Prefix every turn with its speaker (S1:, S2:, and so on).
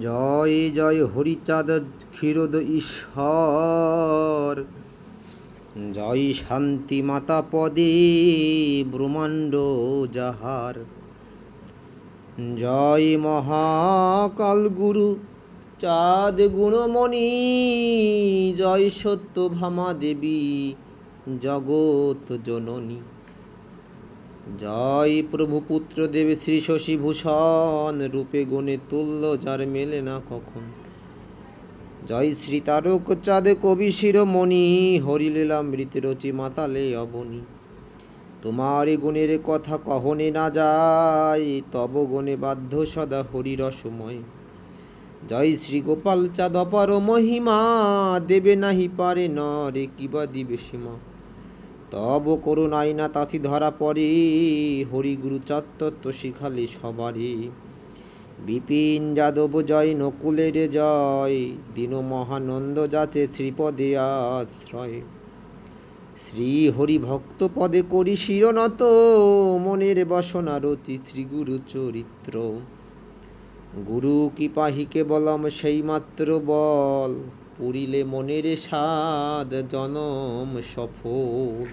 S1: জয় জয় হরিচাঁদ ক্ষীরোদ ঈশ্বর। জয় শান্তি মাতা পদে ব্রহ্মাণ্ড যাহার। জয় মহাকাল গুরু চাঁদ গুণমণি, জয় সত্য ভামা দেবী জগৎ জননী। জয় প্রভু পুত্র দেব শ্রী শশী ভূষণ রূপে গুণে তুল্য, যার মেলে না কখন। জয় শ্রী তারক চাঁদ কবি শিরোমণি, হরিলীলা মৃত রচি মাতালে অবনী। তোমার গুণের কথা কহনে না যায়, তব গুণে বাধ্য সদা হরি রসময়। জয় শ্রী গোপাল চাঁদ অপার মহিমা, দেবে নাহি পারে নরে কিবা দিবে সীমা। তব করুণাই না তাসি ধরা পড়ে, হরিগুরু চাত্তত্ব শিখালি সবারই। বিপিন যাদব জয়, নকুলের জয়, দীন মহানন্দ যাচে শ্রীপদে আশ্রয়। শ্রী হরি ভক্ত পদে করি শিরনত, মনের বাসনা রতি শ্রী গুরু চরিত্র। গুরু কি পাহিকে বলম সেই মাত্র বল পুরিলে মনের সাদ জনম সফল।